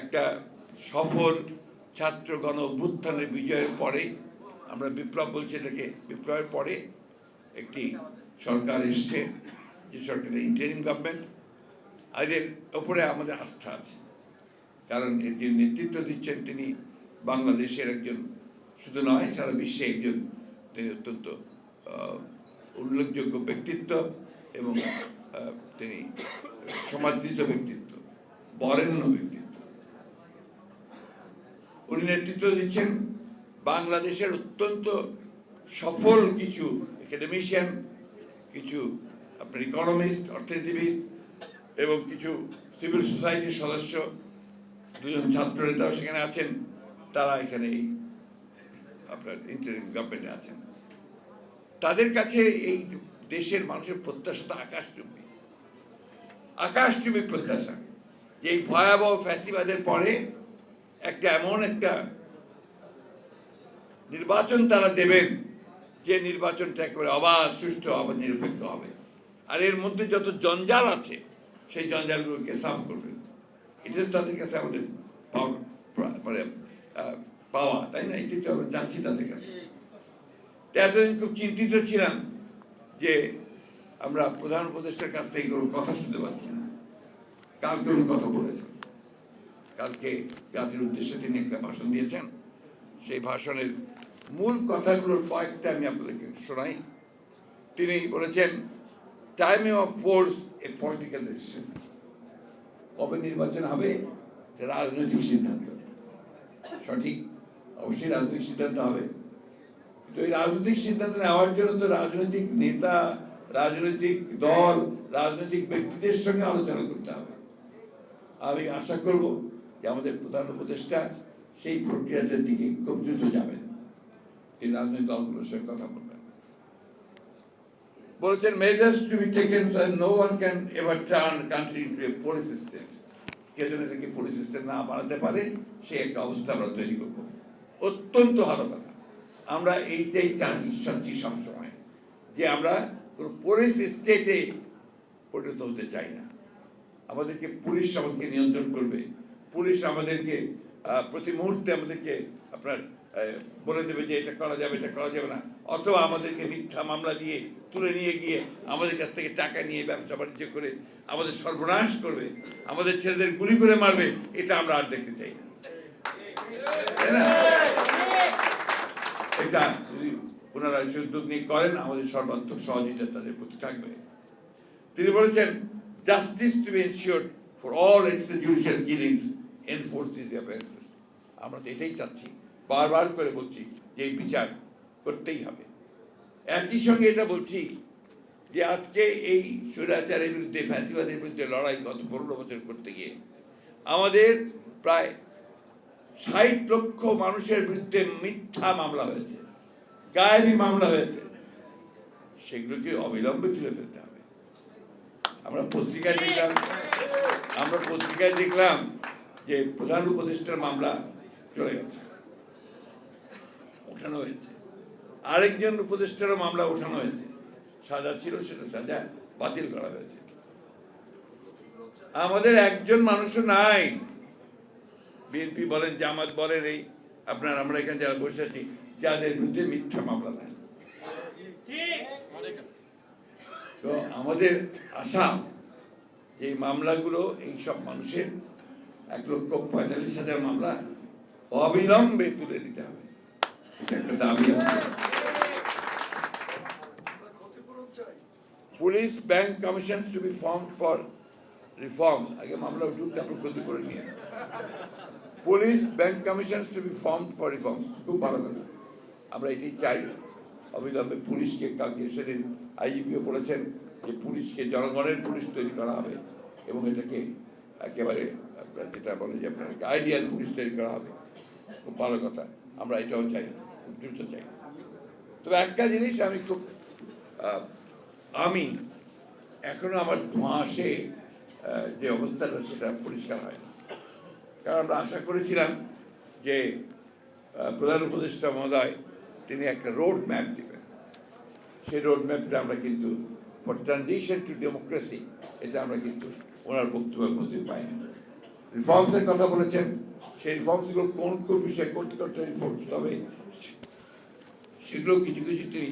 একটা সফল ছাত্র গণ অভ্যুত্থানের বিজয়ের পরে, আমরা বিপ্লব বলছি এটাকে বিপ্লবের পরে একটি সরকার এসছে, যে সরকারের ইন্টারিম গভর্নমেন্ট এদের ওপরে আমাদের আস্থা আছে। কারণ এর যে নেতৃত্ব দিচ্ছেন, তিনি বাংলাদেশের একজন শুধু নয়, সারা বিশ্বে একজন তিনি অত্যন্ত উল্লেখযোগ্য ব্যক্তিত্ব এবং তিনি সমাদৃত ব্যক্তিত্ব, বরেণ্য ব্যক্তিত্ব। উনি নেতৃত্ব দিচ্ছেন। বাংলাদেশের অত্যন্ত সফল কিছু একাডেমিশিয়ান কিছু আপনার ইকোনমিস্ট অর্থনীতিবিদ এবং কিছু সিভিল সোসাইটির সদস্য, দুজন ছাত্র নেতাও সেখানে আছেন। তারা এখানে এই আপনার ইন্টারিম গভর্নমেন্টে আছেন। তাদের কাছে এই দেশের মানুষের প্রত্যাশা তো আকাশচুম্বী। আকাশচুম্বী প্রত্যাশা। এই ভয়াবহ ফ্যাসিবাদের পরে একটা এমন একটা নির্বাচন তারা দেবেন, যে নির্বাচনটা একেবারে অবাধ, সুষ্ঠু অবাধ নিরপেক্ষ হবে। আর এর মধ্যে যত জঞ্জাল আছে, সেই জঞ্জালগুলোকে সাফ করবেন এটা তাদের কাছে আমাদের মানে পাওয়া, তাই না? এটি তো আমরা জানছি তাদের কাছে। এতদিন খুব চিন্তিত ছিলাম যে আমরা প্রধান উপদেষ্টার কাছ থেকে কোনো কথা শুনতে পাচ্ছি না। কালকে উনি কথা বলেছেন কালকে জাতির উদ্দেশ্যে তিনি একটা ভাষণ দিয়েছেন। সেই ভাষণের মূল কথাগুলোর কয়েকটা আমি আপনাদেরকে শোনাই। তিনি বলেছেন টাইমে of force a political decision কবে নির্বাচন হবে রাজনৈতিক সিদ্ধান্ত। সঠিক, অবশ্যই রাজনৈতিক সিদ্ধান্ত হবে। তো এই রাজনৈতিক সিদ্ধান্ত নেওয়ার জন্য তো রাজনৈতিক নেতা, রাজনৈতিক দল, রাজনৈতিক ব্যক্তিদের সঙ্গে আলোচনা করতে হবে। আমি আশা করব যে আমাদের প্রধান উপদেষ্টা সেই প্রক্রিয়াটার দিকে খুব দ্রুত যাবেন। তিনি রাজনৈতিক দলগুলোর সঙ্গে কথা বলবেন। বলেছেন measures to be taken no one can ever turn country into a police system কে যেন এটাকে পুলিশ সিস্টেম না বানাতে পারে সেই একটা অবস্থা আমরা তৈরি করব। অত্যন্ত ভালো কথা। আমরা এইটাই চাচ্ছি সবসময়, যে আমরা কোনো পুলিশ স্টেটে পরিণত হতে চাই না। আমাদেরকে পুলিশ আমাদেরকে নিয়ন্ত্রণ করবে। পুলিশ আমাদেরকে প্রতি মুহূর্তে আমাদেরকে আপনার বলে দেবে যে এটা করা যাবে, এটা করা যাবে না। অথবা আমাদেরকে মিথ্যা মামলা দিয়ে তুলে নিয়ে গিয়ে আমাদের কাছ থেকে টাকা নিয়ে ব্যবসা বাণিজ্য করে আমাদের সর্বনাশ করবে, আমাদের ছেলেদের গুলি করে মারবে, এটা আমরা আর দেখতে চাই না। এটা যদি ওনারা উদ্যোগ নিয়ে করেন, আমাদের সর্বাত্মক সহযোগিতা তাদের প্রতি থাকবে। তিনি বলেছেন justice to be ensure for all extrajudicial killings enforce this affairs আমরা তো এটাই চাচ্ছি, বারবার করে বলছি যে এই বিচার করতেই হবে। একই সঙ্গে এটা বলছি যে আজকে এই স্বৈরাচারের বিরুদ্ধে, ফ্যাসিবাদের বিরুদ্ধে লড়াই গত পনেরো বছর করতে গিয়ে আমাদের প্রায় ষাট লক্ষ মানুষের বিরুদ্ধে মিথ্যা মামলা হয়েছে, গায়েবী মামলা হয়েছে। সেগুলোকে অবিলম্বে তুলে ফেলতে হবে। আমরা পত্রিকায় দেখলাম, আমরা পত্রিকায় দেখলাম যে প্রধান উপদেষ্টার মামলা চলে গেছে, ওঠানো হয়েছে। আরেকজন উপদেষ্টারও মামলা ওঠানো হয়েছে। সাজা ছিল সেটা সাজা বাতিল করা হয়েছে। আমাদের একজন মানুষও নাই। বিএনপি বলেন, জামাত বলেন, এই আপনার আমরা এখানে যারা বসে আছি, যাদের বিরুদ্ধে মিথ্যা মামলা নাই। তো আমাদের আশা যে মামলাগুলো, এই সব মানুষের এক লক্ষ পঁয়তাল্লিশ হাজার মামলা অবিলম্বে তুলে দিতে হবে। একটা police, bank commission to be form for reform আগে মামলা উঠুক, তারপর ক্ষতিপূরণ নিয়ে। Police, bank commission to be form for reform খুব ভালো কথা। আমরা এটি চাই, অবিলম্বে পুলিশকে কালকে সেদিন আইজিপিও বলেছেন যে পুলিশকে জনগণের পুলিশ তৈরি করা হবে এবং এটাকে একেবারে আপনার যেটা বলে যে আপনার আইডিয়াল পুলিশ তৈরি করা হবে। খুব ভালো কথা। আমরা এটাও চাই খুব দ্রুত চাই। তবে একটা জিনিস আমি খুব আমি এখনও আমার ধোঁয়া আসে আহ, যে অবস্থাটা সেটা পরিষ্কার হয় কারণ আমরা আশা করেছিলাম যে প্রধান উপদেষ্টা মহোদয় তিনি একটা রোড ম্যাপ দেবেন। সেই রোড ম্যাপটা আমরা কিন্তু ফর ট্রানজিশন টু ডেমোক্রেসি এটা আমরা কিন্তু ওনার বক্তব্যের মধ্যে পাইনি। রিফর্মসের কথা বলেছেন। সেই রিফর্মসগুলো কোন কোন বিষয়ে করতে করতে রিফর্মস তবে সেগুলো কিছু কিছু তিনি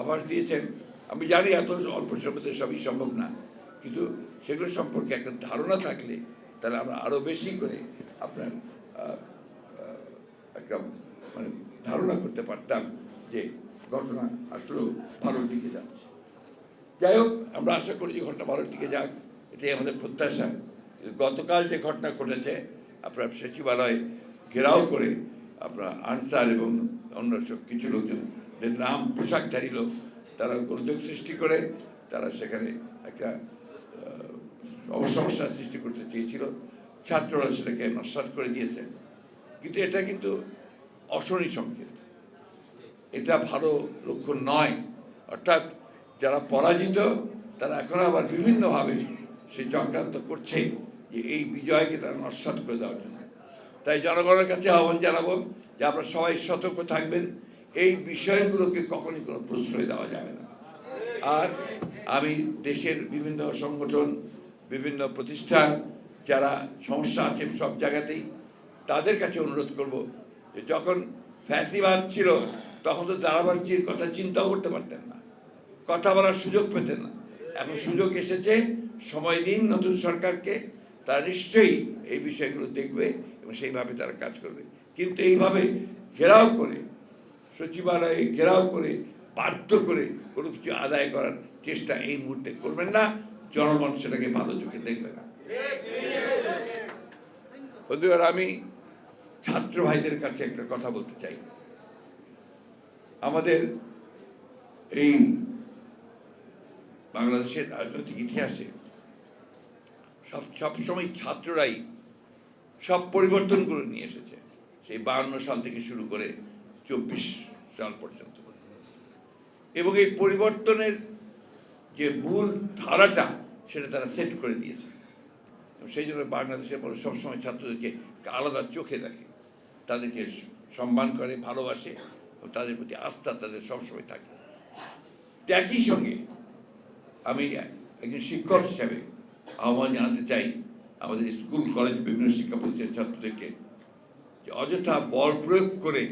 আভাস দিয়েছেন। আমি জানি এত অল্প সময় সবই সম্ভব না কিন্তু সেগুলো সম্পর্কে একটা ধারণা থাকলে তাহলে আমরা আরও বেশি করে আপনার একটা মানে ধারণা করতে পারতাম যে ঘটনা আসলেও ভালোর দিকে যাচ্ছে। যাই হোক আমরা আশা করি যে ঘটনা ভালোর দিকে যাক। এটাই আমাদের প্রত্যাশা। গতকাল যে ঘটনা ঘটেছে আপনার সচিবালয় ঘেরাও করে আপনার আনসার এবং অন্য সব কিছু লোকজনদের নাম পোশাকধারী লোক তারা গোলযোগ সৃষ্টি করে তারা সেখানে একটা আহ, সমস্যা সৃষ্টি করতে চেয়েছিল। ছাত্ররা সেটাকে নস্বাত করে দিয়েছে। কিন্তু এটা কিন্তু অশনি সংকেত। এটা ভালো লক্ষণ নয়। অর্থাৎ যারা পরাজিত তারা এখন আবার বিভিন্নভাবে সে চক্রান্ত করছে যে এই বিজয়কে তারা নস্বাত করে দেওয়ার জন্য। তাই জনগণের কাছে আহ্বান জানাব যে আপনারা সবাই সতর্ক থাকবেন। এই বিষয়গুলোকে কখনই কোনো প্রশ্রয় দেওয়া যাবে না। আর আমি দেশের বিভিন্ন সংগঠন, বিভিন্ন প্রতিষ্ঠান যারা সমস্যা আছে সব জায়গাতেই তাদের কাছে অনুরোধ করব যে যখন ফ্যাসিবাদ ছিল, তখন তো দারাবার্চির কথা চিন্তাও করতে পারতেন না। কথা বলার সুযোগ পেতেন না। এখন সুযোগ এসেছে সময় দিন নতুন সরকারকে, তারা নিশ্চয়ই এই বিষয়গুলো দেখবে এবং সেইভাবে তারা কাজ করবে। কিন্তু এইভাবে ঘেরাও করে, সচিবালয়ে ঘেরাও করে, বাধ্য করে কোনো কিছু আদায় করার চেষ্টা এই মুহূর্তে করবেন না। জনগণ সেটাকে ভালো চোখে দেখবে না। বন্ধুরা, আমি ছাত্র ভাইদের কাছে একটা কথা বলতে চাই। আমাদের এই বাংলাদেশের রাজনৈতিক ইতিহাসে সব, সবসময় ছাত্ররাই সব পরিবর্তন করে নিয়ে এসেছে। সেই বাহান্ন সাল থেকে শুরু করে চব্বিশ সাল পর্যন্ত। এবং এই পরিবর্তনের যে মূল ধারাটা, সেটা তারা সেট করে দিয়েছে। সেই জন্য বাংলাদেশের মানুষ সবসময় ছাত্রদেরকে আলাদা চোখে দেখে। তাদেরকে সম্মান করে, ভালোবাসে, এবং তাদের প্রতি আস্থা তাদের সবসময় থাকে। একই সঙ্গে আমি একজন শিক্ষক হিসাবে আহ্বান জানাতে চাই আমাদের স্কুল, কলেজ, বিভিন্ন শিক্ষা প্রতিষ্ঠানের ছাত্রদেরকে যে অযথা বল প্রয়োগ করে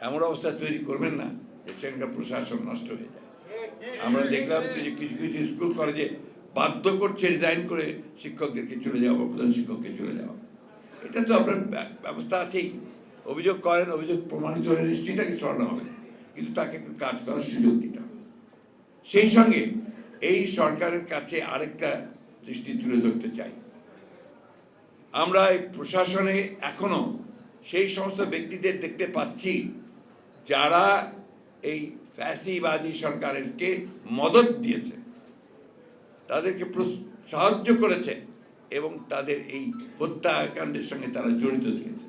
এমন অবস্থা তৈরি করবেন না যে সেখানকার প্রশাসন নষ্ট হয়ে যায়। আমরা দেখলাম যে কিছু কিছু স্কুল, কলেজে বাধ্য করছে রিজাইন করে শিক্ষকদেরকে চলে যাওয়া বা প্রধান শিক্ষককে চলে যাওয়া। এটা তো আপনার ব্য- ব্যবস্থা আছেই। অভিযোগ করেন, অভিযোগ প্রমাণিত হলে নিশ্চয়ই তাকে সরানো হবে। কিন্তু তাকে একটু কাজ করার সুযোগ দিতে হবে। সেই সঙ্গে এই সরকারের কাছে আরেকটা দৃষ্টি তুলে ধরতে চাই। আমরা এই প্রশাসনে এখনও সেই সমস্ত ব্যক্তিদের দেখতে পাচ্ছি যারা এই ফ্যাসিবাদী সরকারেরকে মদত দিয়েছে তাদেরকে সাহায্য করেছে এবং তাদের এই হত্যাকাণ্ডের সঙ্গে তারা জড়িত থেকেছে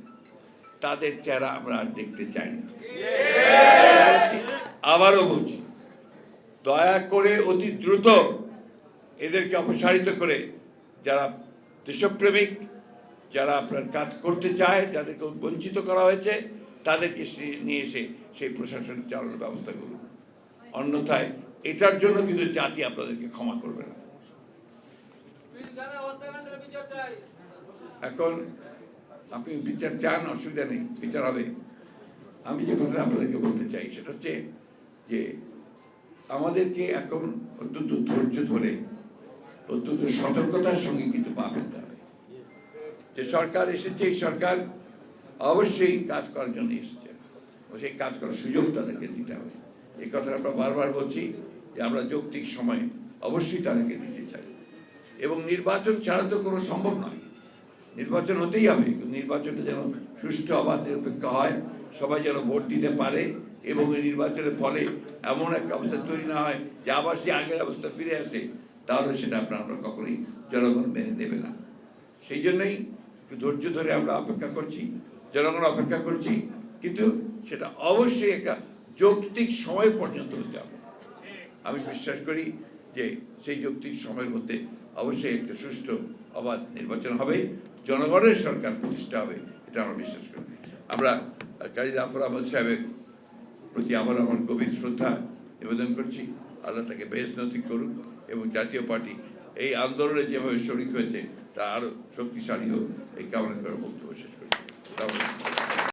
তাদের চেহারা আমরা আর দেখতে চাই না। আবারও বলছি দয়া করে অতি দ্রুত এদেরকে অপসারিত করে যারা দেশপ্রেমিক, যারা আপনার কাজ করতে চায়, যাদেরকে বঞ্চিত করা হয়েছে, তাদেরকে নিয়ে এসে সেই প্রশাসন চালানোর ব্যবস্থা করুন। অন্যথায় এটার জন্য কিন্তু জাতি আপনাদেরকে ক্ষমা করবে না। এখন আপনি বিচার চান, অসুবিধা নেই, বিচার হবে। আমি যে কথা আপনাদেরকে বলতে চাই, সেটা হচ্ছে যে আমাদেরকে এখন অত্যন্ত ধৈর্য ধরে অত্যন্ত সতর্কতার সঙ্গে কিন্তু পা ফেলতে হবে যে সরকার এসেছে, এই সরকার অবশ্যই কাজ করার জন্য এসেছে। সেই কাজ করার সুযোগ তাদেরকে দিতে হবে। এই কথাটা আমরা বারবার বলছি যে আমরা যৌক্তিক সময় অবশ্যই তাদেরকে দিতে চাই। এবং নির্বাচন ছাড়া তো কোনো সম্ভব নয়। নির্বাচন হতেই হবে নির্বাচনটা যেন সুষ্ঠু অবাধ নিরপেক্ষ হয়, সবাই যেন ভোট দিতে পারে এবং এই নির্বাচনের ফলে এমন একটা অবস্থা তৈরি না হয় যে আবার সে আগের অবস্থা ফিরে আসে। তাহলে সেটা আপনার আমরা কখনোই জনগণ মেনে নেবে না। সেই জন্যই একটু ধৈর্য ধরে আমরা অপেক্ষা করছি, জনগণ অপেক্ষা করছি, কিন্তু সেটা অবশ্যই একটা যৌক্তিক সময় পর্যন্ত হতে হবে। আমি বিশ্বাস করি যে সেই যৌক্তিক সময়ের মধ্যে অবশ্যই একটা সুষ্ঠু অবাধ নির্বাচন হবে, জনগণের সরকার প্রতিষ্ঠা হবে, এটা আমরা বিশ্বাস করি। আমরা কাজী জাফর আহমদ সাহেবের প্রতি আবার আমার গভীর শ্রদ্ধা নিবেদন করছি। আল্লাহ তাকে বেশ নথিক করুন এবং জাতীয় পার্টি এই আন্দোলনে যেভাবে শরিক হয়েছে তা আরও শক্তিশালী হোক, এই কামনা করে বক্তব্য শেষ করছি।